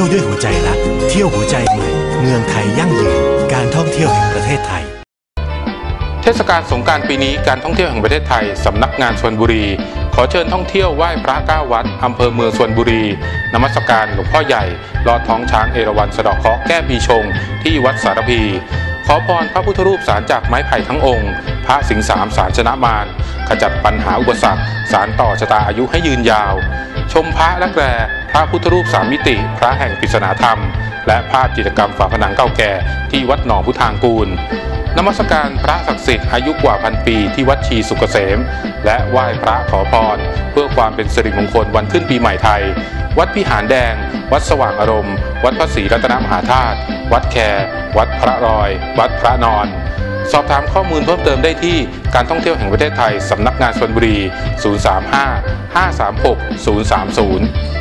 เที่ยวด้วยหัวใจรัก เที่ยวหัวใจใหม่ เมืองไทยยั่งยืน การท่องเที่ยวแห่งประเทศไทย เทศกาลสงการปีนี้การท่องเที่ยวแห่งประเทศไทย สำนักงานชวนบุรี ขอเชิญท่องเที่ยวไหว้พระเก้าวัด อำเภอเมืองชวนบุรี นมัสการหลวงพ่อใหญ่ลอดท้องช้างเอราวัณสะดอกเคราะห์แก้ปีชง ที่วัดสารพี ขอพรพระพุทธรูปสารจากไม้ไผ่ทั้งองค์ พระสิงสามสารชนะมารขจัดปัญหาอุปสรรค สารต่อชะตาอายุให้ยืนยาว ชมพระและแกรพระพุทธรูปสามมิติ พระแห่งปริศนาธรรม และภาพจิตรกรรมฝาผนังเก่าแก่ที่วัดหนองพุทางกูลนมัสการพระศักดิ์สิทธิ์อายุกว่าพันปีที่วัดชีสุกเกษม และไหว้พระขอพร เพื่อความเป็นสิริมงคลวันขึ้นปีใหม่ไทย วัดพิหารแดง วัดสว่างอารมณ์ วัดพระศรีรัตนมหาธาตุวัดแควัดพระรอย วัดพระนอน สอบถามข้อมูลเพิ่มเติมได้ที่ การท่องเที่ยวแห่งประเทศไทยสำนักงานชนบุรี 035 536 030